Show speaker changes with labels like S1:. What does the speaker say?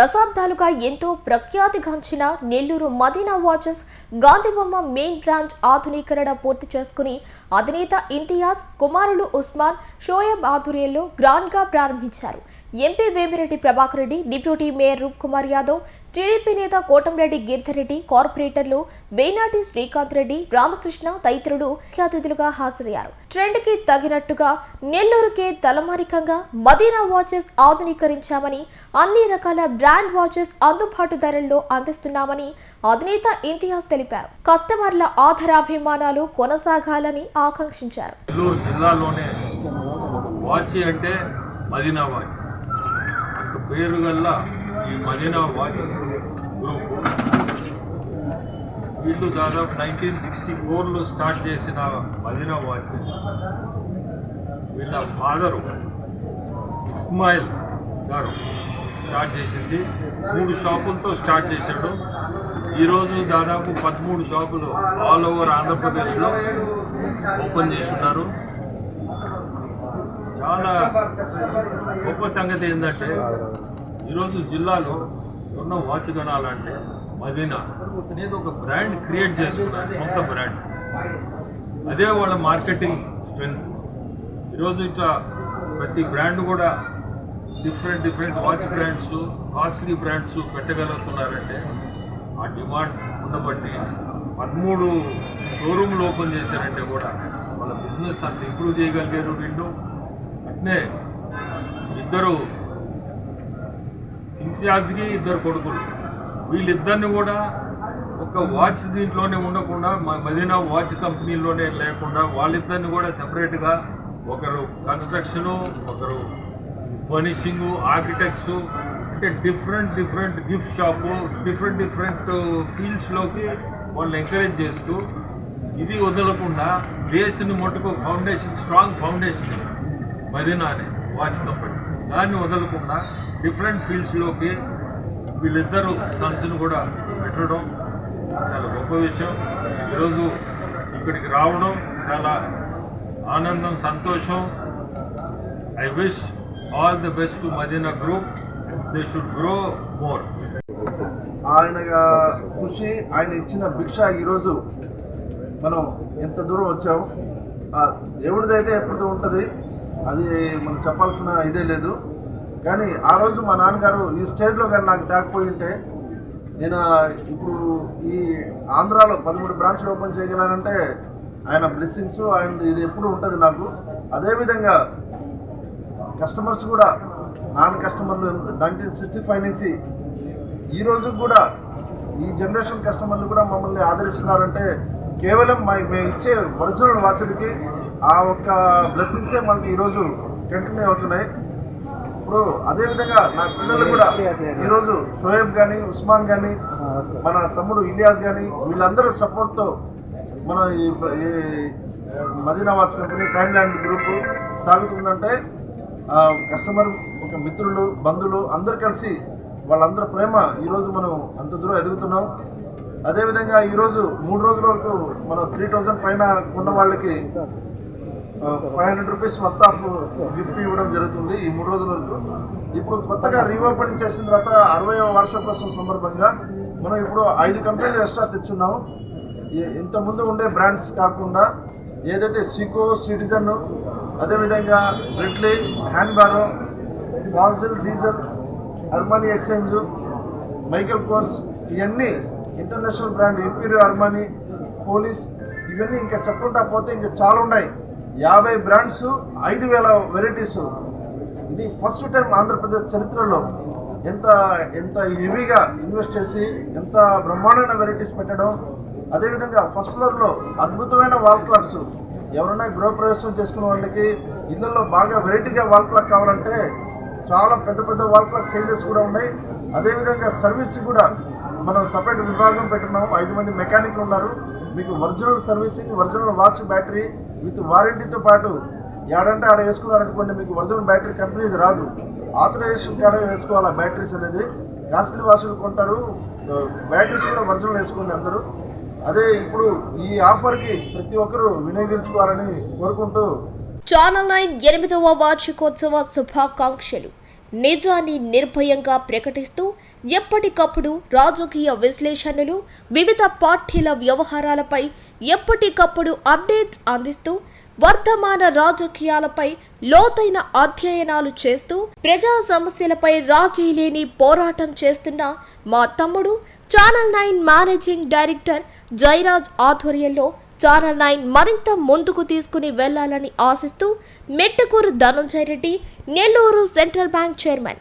S1: దశాబ్దాలుగా ఎంతో ప్రఖ్యాతిగాంచిన Nellore Madina watches Gandhibomma main branch ఆధునీకరణ పూర్తి చేసుకుని అధినేత ఇంతియాజ్ కుమారులు ఉస్మాన్ షోయబ్ ఆధ్వర్యంలో గ్రాండ్గా ప్రారంభించారు. MP Vemireddy Prabhakar Reddy deputy mayor Roop Kumar Yadav TDP నేత కోటంరెడ్డి గిరిధరెడ్డి కార్పొరేటర్లు వేనాటి శ్రీకాంత్ రెడ్డి రామకృష్ణ తదితరులు ముఖ్య అతిథులుగా హాజరయ్యారు. ట్రెండ్కి తగినట్టుగా నెల్లూరుకే తలమారికంగా మదీనా వాచెస్ ఆధునీకరించామని అన్ని రకాల బ్రాండ్ వాచెస్ అందుబాటు ధరల్లో అందిస్తున్నామని అధినేత ఇంతియాజ్ తెలిపారు. కస్టమర్ల ఆధారాభిమానాలు కొనసాగాలని ఆకాంక్షించారు.
S2: జిల్లాలోనే వాచ్ అంటే మదీనా వాచ్. పేరు ఈ మదీనా వాచ్ గ్రూప్. వీళ్ళు దాదాపు నైన్టీన్ సిక్స్టీ ఫోర్లో స్టార్ట్ చేసిన మదీనా వాచ్ వీళ్ళ ఫాదరు ఇస్మాయిల్ గారు స్టార్ట్ చేసింది. మూడు షాపులతో స్టార్ట్ చేశాడు. ఈరోజు దాదాపు పదమూడు షాపులు ఆల్ ఓవర్ ఆంధ్రప్రదేశ్లో ఓపెన్ చేస్తున్నారు. చాలా గొప్ప సంగతి ఏంటంటే ఈరోజు జిల్లాలో ఉన్న వాచ్ అంటే మదీనా. అనేది ఒక బ్రాండ్ క్రియేట్ చేసుకున్నారు సొంత బ్రాండ్. అదే వాళ్ళ మార్కెటింగ్ స్ట్రెంగ్త్. ఈరోజు ఇట్లా ప్రతి బ్రాండ్ కూడా different different watch brands costly brands పెట్టగలుగుతున్నారంటే ఆ డిమాండ్ ఉండబట్టి పదమూడు షోరూమ్లు ఓపెన్ చేశారంటే కూడా వాళ్ళ బిజినెస్ అంత ఇంప్రూవ్ చేయగలిగారు వీళ్ళు అట్నే ఇద్దరు ఇంతియాజ్కి ఇద్దరు కొడుకులు. వీళ్ళిద్దరిని కూడా ఒక వాచ్ దీంట్లోనే ఉండకుండా మా మదీనా వాచ్ కంపెనీలోనే లేకుండా వాళ్ళిద్దరిని కూడా సపరేట్గా ఒకరు కన్స్ట్రక్షను ఒకరు ఫర్నిషింగు ఆర్కిటెక్ట్స్ అంటే different different gift shop different different ఫీల్డ్స్లోకి వాళ్ళని ఎంకరేజ్ చేస్తూ ఇది వదలకుండా దేశని మటుకు ఫౌండేషన్ స్ట్రాంగ్ ఫౌండేషన్ మదీనా అనే వాచ్ కంపెనీ. దాన్ని వదలకుండా డిఫరెంట్ ఫీల్డ్స్లోకి వీళ్ళిద్దరూ సన్స్ని కూడా పెట్టడం చాలా గొప్ప విషయం. ఈరోజు ఇక్కడికి రావడం చాలా ఆనందం సంతోషం. I wish all the best to Madina group they should grow more
S3: ఆయన కృషి ఆయన ఇచ్చిన భిక్ష ఈరోజు మనం ఎంత దూరం వచ్చాము దేవుడిదైతే ఎప్పుడు ఉంటుంది? అది మనం చెప్పాల్సిన ఇదే లేదు. కానీ ఆ రోజు మా నాన్నగారు ఈ స్టేజ్లో కానీ నాకు తేకపోయి ఉంటే నేను ఇప్పుడు ఈ ఆంధ్రాలో పదమూడు బ్రాంచ్లు ఓపెన్ చేయగలనంటే ఆయన బ్లెస్సింగ్స్ ఆయన ఇది ఎప్పుడు ఉంటుంది నాకు. అదేవిధంగా కస్టమర్స్ కూడా నాన్ కస్టమర్లు నైన్టీన్ సిక్స్టీ ఫైవ్ నుంచి ఈ రోజు కూడా ఈ జనరేషన్ కస్టమర్లు కూడా మమ్మల్ని ఆదరిస్తున్నారంటే కేవలం మా మేము ఇచ్చే ఒరిజినల్ వాచ్లకి ఆ ఒక్క బ్లెస్సింగ్సే మనకి ఈరోజు కంటిన్యూ అవుతున్నాయి. ఇప్పుడు అదేవిధంగా నా పిల్లలు కూడా ఈరోజు షోయబ్ కానీ ఉస్మాన్ కానీ మన తమ్ముడు ఇలియాస్ కానీ వీళ్ళందరూ సపోర్ట్తో మన ఈ ఈ Madina watch company time land group సాగుతుందంటే customer ఒక మిత్రులు బంధువులు అందరు కలిసి వాళ్ళందరి ప్రేమ ఈరోజు మనం అంత దూరం ఎదుగుతున్నాం. అదేవిధంగా ఈరోజు మూడు రోజుల వరకు మనం త్రీ థౌజండ్ పైన ఉన్న వాళ్ళకి five hundred rupees worth of gift ఇవ్వడం జరుగుతుంది ఈ మూడు రోజుల వరకు. ఇప్పుడు కొత్తగా రీఓపెనింగ్ చేసిన తర్వాత అరవై వార్షికోత్సవం సందర్భంగా మనం ఇప్పుడు ఐదు కంపెనీలు ఎక్స్ట్రా తెచ్చున్నాము. ఇంతకుముందు ఉండే బ్రాండ్స్ కాకుండా ఏదైతే సికో సిటిజన్ అదేవిధంగా బ్రిట్లీ హ్యాండ్ borrow Fossil Diesel Armani Exchange Michael Kors ఇవన్నీ international brand Emporio Armani Police ఇవన్నీ ఇంకా చెప్పుకుంటా పోతే ఇంకా చాలా ఉన్నాయి. యాభై బ్రాండ్స్ ఐదు వేల వెరైటీస్ ఇది ఫస్ట్ టైం ఆంధ్రప్రదేశ్ చరిత్రలో ఎంత ఎంత హెవీగా ఇన్వెస్ట్ చేసి ఎంత బ్రహ్మాండమైన వెరైటీస్ పెట్టడం. అదేవిధంగా ఫస్ట్ ఫ్లోర్లో అద్భుతమైన వాల్ క్లాక్స్ ఎవరైనా గృహప్రవేశం చేసుకున్న వాళ్ళకి ఇళ్ళల్లో బాగా వెరైటీగా వాల్ క్లాక్ కావాలంటే చాలా పెద్ద పెద్ద వాల్ క్లాక్ సైజెస్ కూడా ఉన్నాయి. అదేవిధంగా సర్వీస్ కూడా మనం సపరేట్ విభాగం పెట్టున్నాము ఐదు మంది మెకానిక్లు ఉన్నారు. మీకు original servicing original watch battery with వారంటీతో పాటు ఏడంటే ఆడ వేసుకున్నారనుకోండి మీకు ఒరిజినల్ బ్యాటరీ కంపెనీది రాదు. ఆథరైజేషన్ కాడ వేసుకోవాలి బ్యాటరీస్ అనేది? కాస్ట్లీ వాచ్లు కొంటారు. బ్యాటరీస్ కూడా ఒరిజినల్ వేసుకోండి అందరూ. అదే ఇప్పుడు ఈ ఆఫర్కి ప్రతి ఒక్కరూ వినియోగించుకోవాలని కోరుకుంటూ
S1: ఛానల్ నైన్ ఎనిమిదవ వార్షికోత్సవ శుభాకాంక్షలు. నిజాన్ని నిర్భయంగా ప్రకటిస్తూ ఎప్పటికప్పుడు రాజకీయ విశ్లేషణలు వివిధ పార్టీల వ్యవహారాలపై ఎప్పటికప్పుడు అప్డేట్స్ అందిస్తూ వర్తమాన రాజకీయాలపై లోతైన అధ్యయనాలు చేస్తూ ప్రజా సమస్యలపై రాజీ లేని పోరాటం చేస్తున్న మా తమ్ముడు channel nine managing director Jairaj ఆధ్వర్యంలో ఛానల్ నైన్ మరింత ముందుకు తీసుకుని వెళ్ళాలని ఆశిస్తూ Mettakuru Dhananjaya Reddy Nellore central bank chairman